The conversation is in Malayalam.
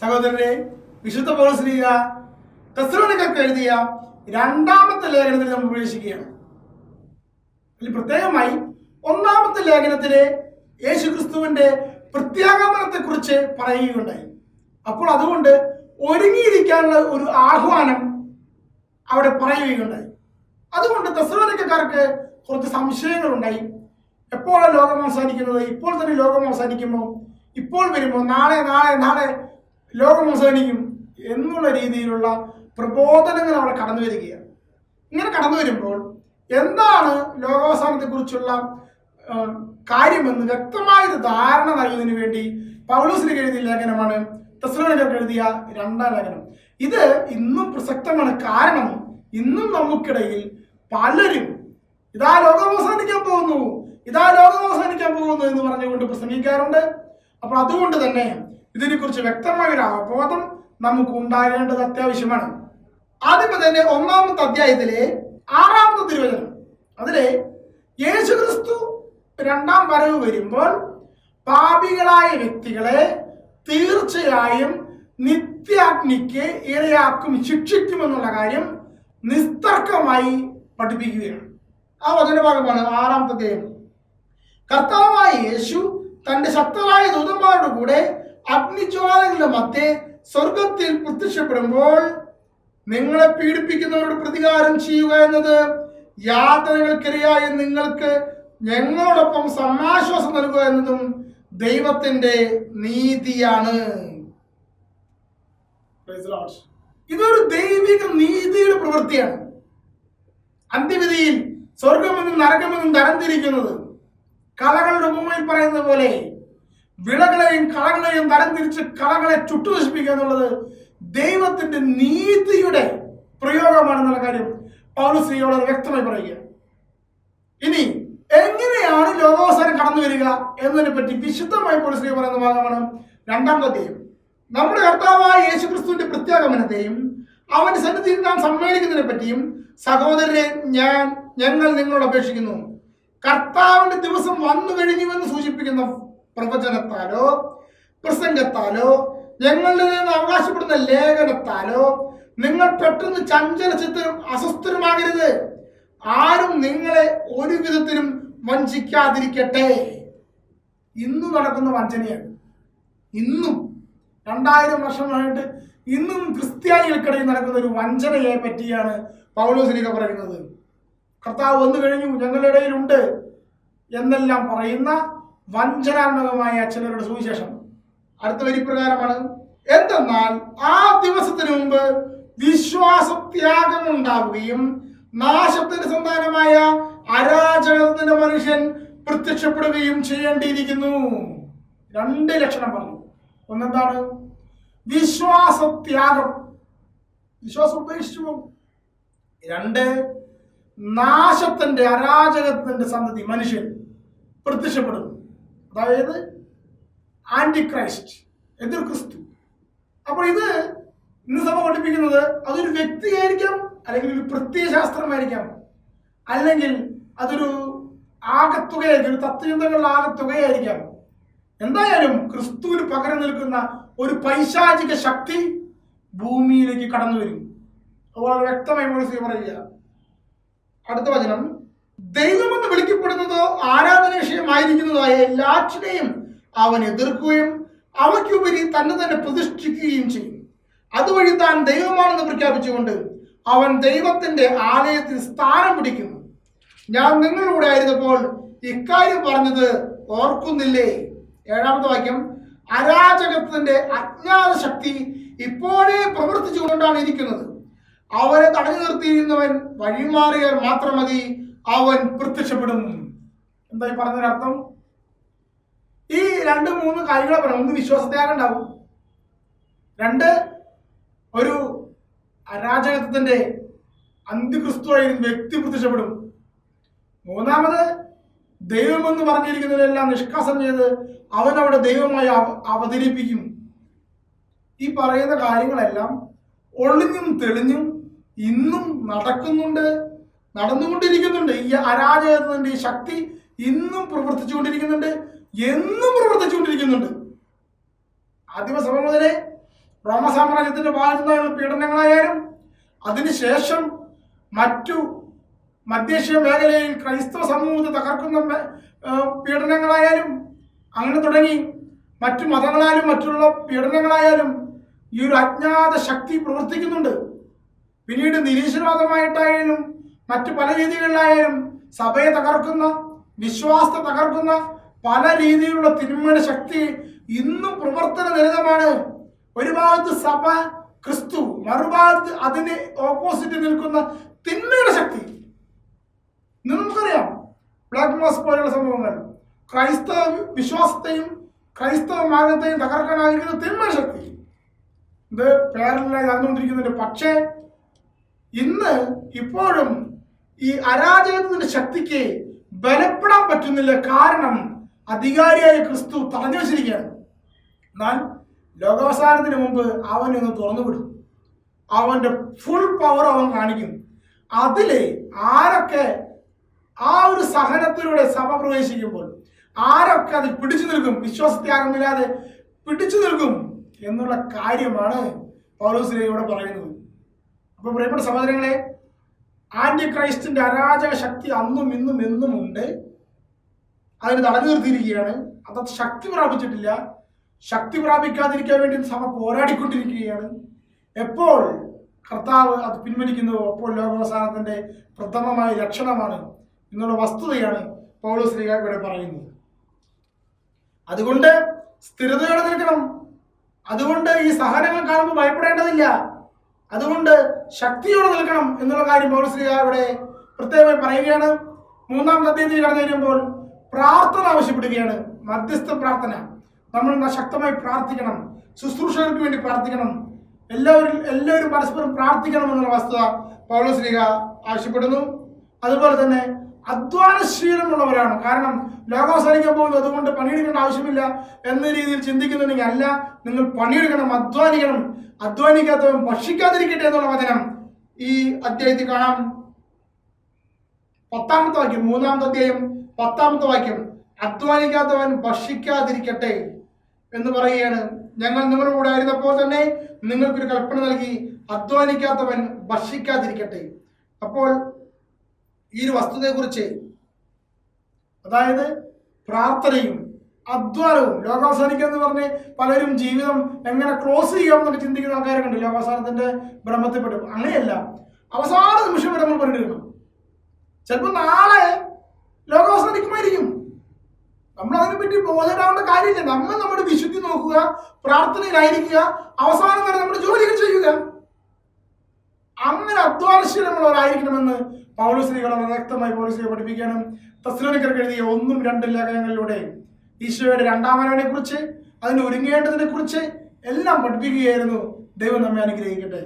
സഹോദരരെ വിശുദ്ധ പൗരസ്ലീഗ തെസ്സലോനിക്കർക്ക് എഴുതിയ രണ്ടാമത്തെ ലേഖനത്തിൽ നമ്മൾ പ്രവേശിക്കുകയാണ്. അതിൽ പ്രത്യേകമായി ഒന്നാമത്തെ ലേഖനത്തിലെ പ്രത്യാഗമനത്തെ കുറിച്ച് പറയുകയുണ്ടായി. അപ്പോൾ അതുകൊണ്ട് ഒരുങ്ങിയിരിക്കാനുള്ള ഒരു ആഹ്വാനം അവിടെ പറയുകയുണ്ടായി. അതുകൊണ്ട് തെസ്സലോനിക്കക്കാർക്ക് കുറച്ച് സംശയങ്ങളുണ്ടായി. എപ്പോഴാണ് ലോകം അവസാനിക്കുന്നത്? ഇപ്പോൾ തന്നെ ലോകം അവസാനിക്കുമോ? ഇപ്പോൾ വരുമോ? നാളെ നാളെ നാളെ ലോകം അവസാനിക്കും എന്നുള്ള രീതിയിലുള്ള പ്രബോധനങ്ങൾ അവിടെ കടന്നു വരികയാണ്. ഇങ്ങനെ കടന്നു വരുമ്പോൾ എന്താണ് ലോകാവസാനത്തെക്കുറിച്ചുള്ള കാര്യമെന്ന് വ്യക്തമായൊരു ധാരണ നൽകുന്നതിന് വേണ്ടി പൗലോസിന് എഴുതിയ ലേഖനമാണ് തെസ്സലോനിക്കർക്ക് എഴുതിയ രണ്ടാം ലേഖനം. ഇത് ഇന്നും പ്രസക്തമാണ്. കാരണം ഇന്നും നമുക്കിടയിൽ പലരും ഇതാ ലോകം അവസാനിക്കാൻ പോകുന്നു ഇതാ ലോകം അവസാനിക്കാൻ പോകുന്നു എന്ന് പറഞ്ഞുകൊണ്ട് പ്രസംഗിക്കാറുണ്ട്. അപ്പോൾ അതുകൊണ്ട് തന്നെ ഇതിനെക്കുറിച്ച് വ്യക്തമായ ഒരു അവബോധം നമുക്ക് ഉണ്ടാകേണ്ടത് അത്യാവശ്യമാണ്. ആദ്യമേ തന്നെ ഒന്നാമത്തെ അധ്യായത്തിലെ ആറാമത്തെ തിരുവചനം. അതിലെ യേശുക്രിസ്തു രണ്ടാം വരവ് വരുമ്പോൾ പാപികളായ വ്യക്തികളെ തീർച്ചയായും നിത്യാഗ്നിക്ക് ഇരയാക്കും ശിക്ഷിക്കുമെന്നുള്ള കാര്യം നിസ്തർക്കമായി പഠിപ്പിക്കുകയാണ്. ആ വചനഭാഗമാണ് ആറാമത്തെ കർത്താവായ യേശു തന്റെ ശക്തരായ ദൂതന്മാരുടെ കൂടെ അഗ്നിജ്വാലകളുടെ മധ്യേ സ്വർഗത്തിൽ പ്രത്യക്ഷപ്പെടുമ്പോൾ നിങ്ങളെ പീഡിപ്പിക്കുന്നവരോട് പ്രതികാരം ചെയ്യുക എന്നത് യാതനകൾക്കിരയായി നിങ്ങൾക്ക് ഞങ്ങളോടൊപ്പം സമാശ്വാസം നൽകുക എന്നതും ദൈവത്തിന്റെ നീതിയാണ്. ഇതൊരു ദൈവിക നീതിയുടെ പ്രവൃത്തിയാണ് അന്ത്യവിധിയിൽ സ്വർഗമെന്നും നരകമെന്നും തരംതിരിക്കുന്നത് കലകളുടെ ഉപമയിൽ പറയുന്നത് പോലെ വിളകളെയും കളകളെയും തരംതിരിച്ച് കളകളെ ചുട്ടു നശിപ്പിക്കുക എന്നുള്ളത് ദൈവത്തിന്റെ നീതിയുടെ പ്രയോഗമാണെന്നുള്ള കാര്യം പൗലോസ് വ്യക്തമായി പറയുക ഇനി എങ്ങനെയാണ് ലോകാവസാനം കടന്നു വരിക എന്നതിനെ പറ്റി വിശുദ്ധമായി പൗലുസ്ത്രീ പറയുന്ന ഭാഗമാണ് രണ്ടാം അധ്യായം. നമ്മുടെ കർത്താവായ യേശു ക്രിസ്തുവിന്റെ പ്രത്യാഗമനത്തെയും അവന്റെ സന്നിധിയിൽ നാം സമ്മേളിക്കുന്നതിനെ പറ്റിയും സഹോദരരെ ഞാൻ ഞങ്ങൾ നിങ്ങളോട് അപേക്ഷിക്കുന്നു. കർത്താവിന്റെ ദിവസം വന്നു കഴിഞ്ഞുവെന്ന് സൂചിപ്പിക്കുന്ന പ്രവചനത്താലോ പ്രസംഗത്താലോ ഞങ്ങളുടെ നിന്ന് അവകാശപ്പെടുന്ന ലേഖനത്താലോ നിങ്ങൾ പെട്ടെന്ന് ചഞ്ചല ചിത്തരും അസ്വസ്ഥരുമാകരുത്. ആരും നിങ്ങളെ ഒരു വിധത്തിലും വഞ്ചിക്കാതിരിക്കട്ടെ. ഇന്നും നടക്കുന്ന വഞ്ചനയാണ്. ഇന്നും രണ്ടായിരം വർഷമായിട്ട് ഇന്നും ക്രിസ്ത്യാനികൾക്കിടയിൽ നടക്കുന്ന ഒരു വഞ്ചനയെ പറ്റിയാണ് പൗലോസിനിക പറയുന്നത്. കർത്താവ് വന്നു കഴിഞ്ഞു ഞങ്ങളുടെ ഇടയിലുണ്ട് എന്നെല്ലാം പറയുന്ന വഞ്ചനാത്മകമായ ചിലരുടെ സുവിശേഷം. അടുത്ത വരി പ്രകാരമാണ് എന്തെന്നാൽ ആ ദിവസത്തിന് മുമ്പ് വിശ്വാസത്യാഗം ഉണ്ടാവുകയും നാശത്തിന്റെ സന്താനമായ അരാജകത്തിന്റെ മനുഷ്യൻ പ്രത്യക്ഷപ്പെടുകയും ചെയ്യേണ്ടിയിരിക്കുന്നു. രണ്ട് ലക്ഷണം പറഞ്ഞു. ഒന്നെന്താണ്? വിശ്വാസത്യാഗം. വിശ്വാസം ഉപേക്ഷിച്ചു പോകും. രണ്ട് നാശത്തിന്റെ അരാജകത്തിന്റെ സന്തതി മനുഷ്യൻ പ്രത്യക്ഷപ്പെടുന്നു അതായത് ആന്റി ക്രൈസ്റ്റ് എതിർ ക്രിസ്തു. അപ്പോൾ ഇത് ഇന്ന് സഭ പഠിപ്പിക്കുന്നത് അതൊരു വ്യക്തിയായിരിക്കാം അല്ലെങ്കിൽ ഒരു പ്രത്യയശാസ്ത്രമായിരിക്കാം. അല്ലെങ്കിൽ അതൊരു ആകത്തുകയായിരിക്കും ഒരു തത്വചിന്തകളുടെ ആകത്തുകയായിരിക്കാം. എന്തായാലും ക്രിസ്തുവിന് പകരം നിൽക്കുന്ന ഒരു പൈശാചിക ശക്തി ഭൂമിയിലേക്ക് കടന്നു വരും വളരെ വ്യക്തമായി മനസ്സിൽ പറയുക അടുത്ത വചനം. ദൈവമെന്ന് വിളിക്കപ്പെടുന്നതോ ആരാധന ആരാധനേഷയമായിരിക്കുന്നതായ എല്ലാറ്റിനെയും അവൻ എതിർക്കുകയും അവയ്ക്കുപരി തന്നെ തന്നെ പ്രതിഷ്ഠിക്കുകയും ചെയ്യും. അതുവഴി താൻ ദൈവമാണെന്ന് പ്രഖ്യാപിച്ചുകൊണ്ട് അവൻ ദൈവത്തിന്റെ ആലയത്തിൽ സ്ഥാനം പിടിക്കുന്നു. ഞാൻ നിങ്ങളുടെ ആയിരുന്നപ്പോൾ ഇക്കാര്യം പറഞ്ഞത് ഓർക്കുന്നില്ലേ? ഏഴാമത്തെ വാക്യം അരാജകത്തിന്റെ അജ്ഞാത ശക്തി ഇപ്പോഴേ പ്രവർത്തിച്ചുകൊണ്ടാണ് ഇരിക്കുന്നത്. അവരെ തടഞ്ഞു നിർത്തിയിരുന്നവൻ വഴിമാറിയാൽ മാത്രം മതി അവൻ പ്രത്യക്ഷപ്പെടും. എന്തായി പറഞ്ഞതിനർത്ഥം ഈ രണ്ട് മൂന്ന് കാര്യങ്ങളെ പറയാം ഒന്ന് വിശ്വാസത്യാഗം ഉണ്ടാവും രണ്ട് ഒരു അരാജകത്വത്തിന്റെ അന്ത്യക്രിസ്തുവായി വ്യക്തി പ്രത്യക്ഷപ്പെടും. മൂന്നാമത് ദൈവമെന്ന് പറഞ്ഞിരിക്കുന്നതെല്ലാം നിഷ്കാസം ചെയ്ത് അവനവിടെ ദൈവമായി അവതരിപ്പിക്കും. ഈ പറയുന്ന കാര്യങ്ങളെല്ലാം ഒളിഞ്ഞും തെളിഞ്ഞും ഇന്നും നടക്കുന്നുണ്ട്. നടന്നുകൊണ്ടിരിക്കുന്നുണ്ട്. ഈ അരാജകത്തിന്റെ ഈ ശക്തി ഇന്നും പ്രവർത്തിച്ചുകൊണ്ടിരിക്കുന്നുണ്ട് എന്നും പ്രവർത്തിച്ചുകൊണ്ടിരിക്കുന്നുണ്ട്. ആദിമസഭ മുതലേ റോമ സാമ്രാജ്യത്തിന്റെ ഭാഗത്തുനിന്നുള്ള പീഡനങ്ങളായാലും അതിനുശേഷം മറ്റു മധ്യേഷ്യ മേഖലയിൽ ക്രൈസ്തവ സമൂഹത്തെ തകർക്കുന്ന പീഡനങ്ങളായാലും അങ്ങനെ തുടങ്ങി മറ്റു മതങ്ങളായാലും മറ്റുള്ള പീഡനങ്ങളായാലും ഈ ഒരു അജ്ഞാത ശക്തി പ്രവർത്തിക്കുന്നുണ്ട്. പിന്നീട് നിരീശ്വരവാദമായിട്ടായാലും മറ്റു പല രീതികളിലായാലും സഭയെ തകർക്കുന്ന വിശ്വാസത്തെ തകർക്കുന്ന പല രീതിയിലുള്ള തിന്മയുടെ ശക്തി ഇന്നും പ്രവർത്തന നിരതമാണ്. ഒരു ഭാഗത്ത് സഭ ക്രിസ്തു മറുഭാഗത്ത് അതിന് ഓപ്പോസിറ്റ് നിൽക്കുന്ന തിന്മയുടെ ശക്തി. നമുക്കറിയാം ബ്ലാക്ക് മാസ് പോലെയുള്ള സംഭവങ്ങൾ. ക്രൈസ്തവ വിശ്വാസത്തെയും ക്രൈസ്തവ മാർഗത്തെയും ആഗ്രഹിക്കുന്ന തിന്മയുടെ ശക്തി. ഇത് പേരലായി നടന്നുകൊണ്ടിരിക്കുന്നുണ്ട്. പക്ഷേ ഇന്ന് ഇപ്പോഴും ഈ അരാജകത്വത്തിന്റെ ശക്തിക്ക് ബലപ്പെടാൻ പറ്റുന്നില്ല കാരണം അധികാരിയായ ക്രിസ്തു തടഞ്ഞു വെച്ചിരിക്കുകയാണ്. എന്നാൽ ലോകാവസാനത്തിന് മുമ്പ് അവനെ ഒന്ന് തുറന്നു വിടും അവന്റെ ഫുൾ പവർ അവൻ കാണിക്കും. അതിൽ ആരൊക്കെ ആ ഒരു സഹനത്തിലൂടെ സഭ പ്രവേശിക്കുമ്പോൾ ആരൊക്കെ അത് പിടിച്ചു നിൽക്കും? വിശ്വാസത്യാഗമില്ലാതെ പിടിച്ചു നിൽക്കും എന്നുള്ള കാര്യമാണ് പൗലോസിലെ ഇവിടെ പറയുന്നത്. അപ്പൊ പ്രിയപ്പെട്ട സഹോദരങ്ങളെ ആന്റി ക്രൈസ്റ്റിന്റെ അരാജക ശക്തി അന്നും ഇന്നും എന്നും ഉണ്ട് അതിന് തടഞ്ഞു നിർത്തിയിരിക്കുകയാണ്. അത് ശക്തി പ്രാപിച്ചിട്ടില്ല. ശക്തി പ്രാപിക്കാതിരിക്കാൻ വേണ്ടി സഭ പോരാടിക്കൊണ്ടിരിക്കുകയാണ്. എപ്പോൾ കർത്താവ് അത് പിൻവലിക്കുന്നു? അപ്പോൾ ലോകാവസാനത്തിന്റെ പ്രഥമമായ ലക്ഷണമാണ് എന്നുള്ള വസ്തുതയാണ് പൗലോസ് ശ്രീക ഇവിടെ പറയുന്നത്. അതുകൊണ്ട് സ്ഥിരതയോടെ നിൽക്കണം. അതുകൊണ്ട് ഈ സഹനങ്ങൾ കാണുമ്പോൾ ഭയപ്പെടേണ്ടതില്ല. അതുകൊണ്ട് ശക്തിയോടെ നിൽക്കണം എന്നുള്ള കാര്യം പൗലോസ് ലീഗ ഇവിടെ പ്രത്യേകമായി പറയുകയാണ്. മൂന്നാം അധ്യായത്തിൽ കടന്നു വരുമ്പോൾ പ്രാർത്ഥന ആവശ്യപ്പെടുകയാണ്. മധ്യസ്ഥ പ്രാർത്ഥന. നമ്മൾ ശക്തമായി പ്രാർത്ഥിക്കണം. ശുശ്രൂഷകർക്ക് വേണ്ടി പ്രാർത്ഥിക്കണം. എല്ലാവരും എല്ലാവരും പരസ്പരം പ്രാർത്ഥിക്കണം എന്നുള്ള വസ്തുത ലീഗ ആവശ്യപ്പെടുന്നു. അതുപോലെ തന്നെ അധ്വാനശീലമുള്ളവരാണ് കാരണം ലോകം അവസാനിക്കാൻ പോകുന്നത് അതുകൊണ്ട് പണിയെടുക്കേണ്ട ആവശ്യമില്ല എന്ന രീതിയിൽ ചിന്തിക്കുന്നുണ്ടെങ്കിൽ അല്ല നിങ്ങൾ പണിയെടുക്കണം അധ്വാനിക്കണം. അധ്വാനിക്കാത്തവൻ ഭക്ഷിക്കാതിരിക്കട്ടെ എന്നുള്ള വചനം ഈ അധ്യായത്തിൽ കാണാം. പത്താമത്തെ വാക്യം മൂന്നാമത്തെ അധ്യായം പത്താമത്തെ വാക്യം. അധ്വാനിക്കാത്തവൻ ഭക്ഷിക്കാതിരിക്കട്ടെ എന്ന് പറയുകയാണ്. ഞങ്ങൾ നിങ്ങളുടെ കൂടെ ആയിരുന്നപ്പോൾ തന്നെ നിങ്ങൾക്കൊരു കൽപ്പന നൽകി അധ്വാനിക്കാത്തവൻ ഭക്ഷിക്കാതിരിക്കട്ടെ. അപ്പോൾ ഈ ഒരു വസ്തുതയെക്കുറിച്ച് അതായത് പ്രാർത്ഥനയും അധ്വാനവും ലോകാവസാനിക്കുക എന്ന് പറഞ്ഞ് പലരും ജീവിതം എങ്ങനെ ക്ലോസ് ചെയ്യാം എന്നൊക്കെ ചിന്തിക്കുന്ന ആൾക്കാരൊക്കെ കണ്ടു ലോകാവസാനത്തിന്റെ ഭ്രമത്തിൽപ്പെട്ടു അങ്ങനെയല്ല. അവസാന നിമിഷം വരെ നമ്മൾ പണിയെടുക്കണം. ചിലപ്പോൾ നാളെ ലോകാവസാനിക്കുമായിരിക്കും. നമ്മൾ അതിനെപ്പറ്റി ബോധരാവേണ്ട കാര്യമില്ല. നമ്മൾ നമ്മുടെ വിശുദ്ധി നോക്കുക പ്രാർത്ഥനയിലായിരിക്കുക അവസാനം വരെ നമ്മുടെ ജോലികൾ ചെയ്യുക. അങ്ങനെ അധ്വാനശീലമുള്ളവരായിരിക്കണമെന്ന് പൗലശ്രീകളെ വ്യക്തമായി പൗലശ്രീയെ പഠിപ്പിക്കാനും തസ്ലോനിക്കർക്ക് എഴുതിയ ഒന്നും രണ്ടും ലേഖനങ്ങളിലൂടെ ഈശോയുടെ രണ്ടാമനവനെ കുറിച്ച് അതിന് ഒരുങ്ങേണ്ടതിനെ കുറിച്ച് എല്ലാം പഠിപ്പിക്കുകയായിരുന്നു ദൈവം നമ്മെ അനുഗ്രഹിക്കട്ടെ.